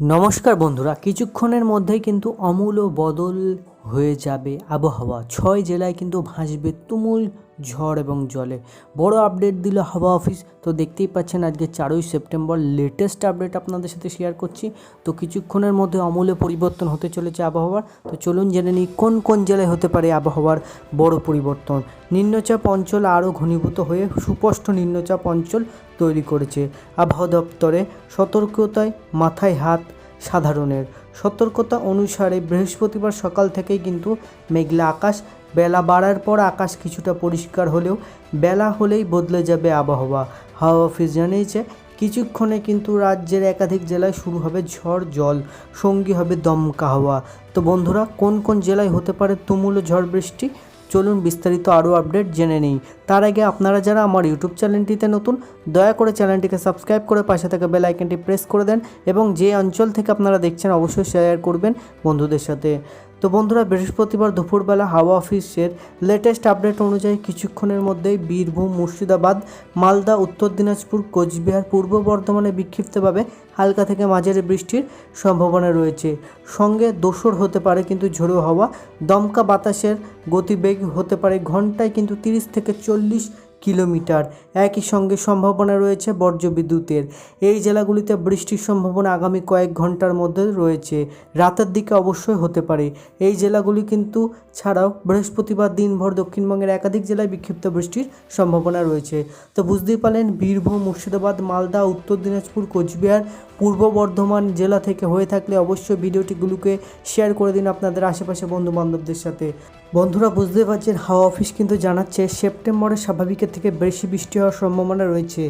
নমস্কার বন্ধুরা কিছুক্ষণের মধ্যেই কিন্তু আমূল বদল হয়ে যাবে আবহাওয়া। ছয় জেলায় কিন্তু ভাসবে তুমুল ঝড় এবং জলে। বড় আপডেট দিল হাওয়া অফিস। তো দেখতেই পাচ্ছেন আজকে চারই সেপ্টেম্বর লেটেস্ট আপডেট আপনাদের সাথে শেয়ার করছি। তো কিছুক্ষণের মধ্যে আমূলে পরিবর্তন হতে চলেছে আবহাওয়ার। তো চলুন জেনে নিই কোন কোন জেলায় হতে পারে আবহাওয়ার বড় পরিবর্তন। নিম্নচাপ অঞ্চল আরও ঘনীভূত হয়ে সুস্পষ্ট নিম্নচাপ অঞ্চল তৈরি করেছে আবহাওয়া দপ্তরে। সতর্কতায় মাথায় হাত সাধারণের। সতর্কতা অনুসারে বৃহস্পতিবার সকাল থেকেই কিন্তু মেঘলা আকাশ, বেলা বাড়ার পর আকাশ কিছুটা পরিষ্কার হলেও বেলা হলেই বদলে যাবে আবহাওয়া। হাওয়া অফিস জানিয়েছে, কিছুক্ষণে কিন্তু রাজ্যের একাধিক জেলায় শুরু হবে ঝড়, জল, সঙ্গী হবে দমকা হাওয়া। তো বন্ধুরা, কোন কোন জেলায় হতে পারে তুমুল ঝড় বৃষ্টি? চলুন বিস্তারিত আরও আপডেট জেনে নিই। তার আগে আপনারা যারা আমার ইউটিউব চ্যানেলটিতে নতুন, দয়া করে চ্যানেলটিকে সাবস্ক্রাইব করে পাশে থাকা বেল আইকনটি প্রেস করে দেন এবং যে অঞ্চল থেকে আপনারা দেখছেন অবশ্যই শেয়ার করবেন বন্ধুদের সাথে। তো বন্ধুরা, বৃহস্পতিবার দুপুরবেলা হাওয়া অফিসের লেটেস্ট আপডেট অনুযায়ী কিছুক্ষণের মধ্যেই বীরভূম, মুর্শিদাবাদ, মালদা, উত্তর দিনাজপুর, কোচবিহার, পূর্ব বর্ধমানে বিক্ষিপ্তভাবে হালকা থেকে মাঝারি বৃষ্টির সম্ভাবনা রয়েছে। সঙ্গে দোসর হতে পারে কিন্তু ঝোড়ো হাওয়া, দমকা বাতাসের গতিবেগ হতে পারে ঘন্টায় কিন্তু তিরিশ থেকে চল্লিশ কিলোমিটার। একই সঙ্গে সম্ভাবনা রয়েছে বজ্রবিদ্যুতের এই জেলাগুলিতে বৃষ্টির সম্ভাবনা আগামী কয়েক ঘণ্টার মধ্যে রয়েছে। রাতের দিকে অবশ্যই হতে পারে। এই জেলাগুলি কিন্তু ছাড়াও বৃহস্পতিবার দিনভর দক্ষিণবঙ্গের একাধিক জেলায় বিক্ষিপ্ত বৃষ্টির সম্ভাবনা রয়েছে। তো বুঝতেই পারলেন, বীরভূম, মুর্শিদাবাদ, মালদা, উত্তর দিনাজপুর, কোচবিহার, পূর্ব বর্ধমান জেলা থেকে হয়ে থাকলে অবশ্যই ভিডিওটিগুলোকে শেয়ার করে দিন আপনাদের আশেপাশে বন্ধু বান্ধবদের সাথে। বন্ধুরা বুঝতে পারছেন, হাওয়া অফিস কিন্তু জানাচ্ছে সেপ্টেম্বরে স্বাভাবিকের থেকে বেশি বৃষ্টি হওয়ার সম্ভাবনা রয়েছে।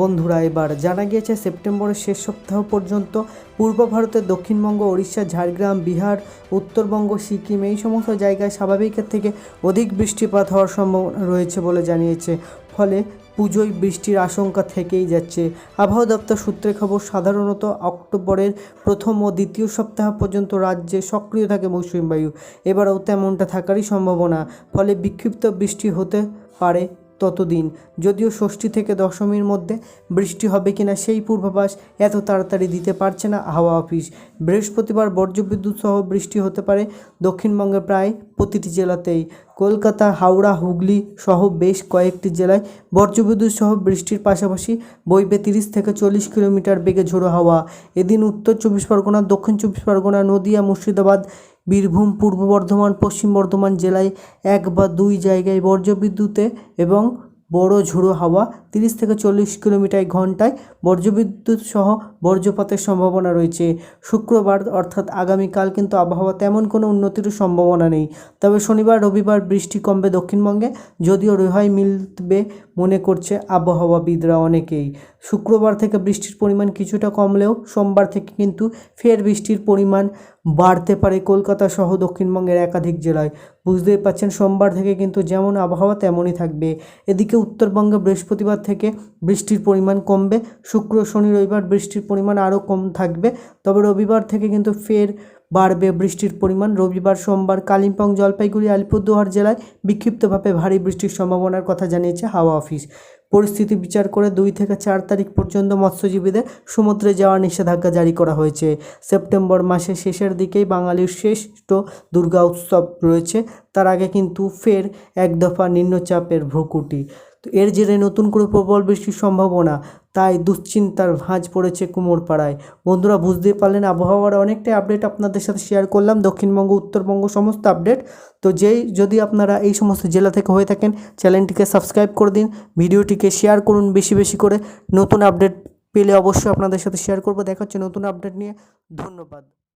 বন্ধুরা, এবার জানা গিয়েছে সেপ্টেম্বরের শেষ সপ্তাহ পর্যন্ত পূর্ব ভারতের দক্ষিণবঙ্গ, ওড়িশা, ঝাড়গ্রাম, বিহার, উত্তরবঙ্গ, সিকিম এই সমস্ত জায়গায় স্বাভাবিকের থেকে অধিক বৃষ্টিপাত হওয়ার সম্ভাবনা রয়েছে বলে জানিয়েছে। ফলে পুজোয় বৃষ্টির আশঙ্কা থেকেই যাচ্ছে। আবহাওয়া দপ্তর সূত্রে খবর, সাধারণত অক্টোবরের প্রথম ও দ্বিতীয় সপ্তাহ পর্যন্ত রাজ্যে সক্রিয় থাকে মৌসুমী বায়ু। এবারও তেমনটা থাকারই সম্ভাবনা, ফলে বিক্ষিপ্ত বৃষ্টি হতে পারে। ততদিন, যদিও ষষ্ঠী থেকে দশমীর মধ্যে বৃষ্টি হবে কিনা সেই পূর্বাভাস এত তাড়াতাড়ি দিতে পারছে না হাওয়া অফিস। বৃহস্পতিবার বজ্রবিদ্যুৎ সহ বৃষ্টি হতে পারে। দক্ষিণবঙ্গের প্রায় প্রতিটি জেলাতেই কলকাতা, হাওড়া, হুগলি সহ বেশ কয়েকটি জেলায় বজ্রবিদ্যুৎ সহ বৃষ্টির পাশাপাশি বইবে তিরিশ থেকে চল্লিশ কিলোমিটার বেগে ঝোড়ো হাওয়া। এদিন উত্তর চব্বিশ পরগনা, দক্ষিণ চব্বিশ পরগনা, নদিয়া, মুর্শিদাবাদ বীরভূম পূর্ব বর্ধমান পশ্চিম বর্ধমান জেলায় এক বা দুই জায়গায় বজ্রবিদ্যুতে এবং বড় ঝোড়ো হাওয়া তিরিশ থেকে চল্লিশ কিলোমিটার ঘন্টায় বজ্রবিদ্যুৎ সহ বজ্রপাতের সম্ভাবনা রয়েছে। শুক্রবার অর্থাৎ আগামীকাল কিন্তু আবহাওয়া তেমন কোনো উন্নতির সম্ভাবনা নেই। তবে শনিবার, রবিবার বৃষ্টি কমবে দক্ষিণবঙ্গে, যদিও রেহাই মিলবে মনে করছে আবহাওয়াবিদরা অনেকেই। শুক্রবার থেকে বৃষ্টির পরিমাণ কিছুটা কমলেও সোমবার থেকে কিন্তু ফের বৃষ্টির পরিমাণ বাড়তে পারে কলকাতা সহ দক্ষিণবঙ্গের একাধিক জেলায়। বুঝতেই পাচ্ছেন, সোমবার থেকে কিন্তু যেমন আবহাওয়া তেমনই থাকবে। এদিকে উত্তরবঙ্গে বৃহস্পতিবার থেকে বৃষ্টির পরিমাণ কমবে। শুক্র, শনি, রবিবার বৃষ্টির পরিমাণ আরও কম থাকবে। তবে রবিবার থেকে কিন্তু ফের বাড়বে। বৃষ্টির পরিমাণ রবিবার, সোমবার কালিম্পং, জলপাইগুড়ি, আলিপুরদুয়ার জেলায় বিক্ষিপ্তভাবে ভারী বৃষ্টির সম্ভাবনার কথা জানিয়েছে হাওয়া অফিস। পরিস্থিতি বিচার করে দুই থেকে চার তারিখ পর্যন্ত মৎস্যজীবীদের সমুদ্রে যাওয়ার নিষেধাজ্ঞা জারি করা হয়েছে। সেপ্টেম্বর মাসের শেষের দিকেই বাঙালির শ্রেষ্ঠ দুর্গা উৎসব রয়েছে। তার আগে কিন্তু ফের এক দফা নিম্নচাপের ভ্রুকুটি। তো এর জেরে নতুন করে প্রবল বৃষ্টির সম্ভাবনা। তাই দুশ্চিন্তার ভাঁজ পড়েছে কুমোরপাড়ায়। বন্ধুরা, বুঝতেই পারলেন, আবহাওয়ার অনেকটাই আপডেট আপনাদের সাথে শেয়ার করলাম। দক্ষিণবঙ্গ, উত্তরবঙ্গ সমস্ত আপডেট তো যেই, যদি আপনারা এই সমস্ত জেলা থেকে হয়ে থাকেন চ্যানেলটিকে সাবস্ক্রাইব করে দিন ভিডিওটিকে শেয়ার করুন বেশি বেশি করে। নতুন আপডেট পেলে অবশ্যই আপনাদের সাথে শেয়ার করব। দেখা হচ্ছে নতুন আপডেট নিয়ে। ধন্যবাদ।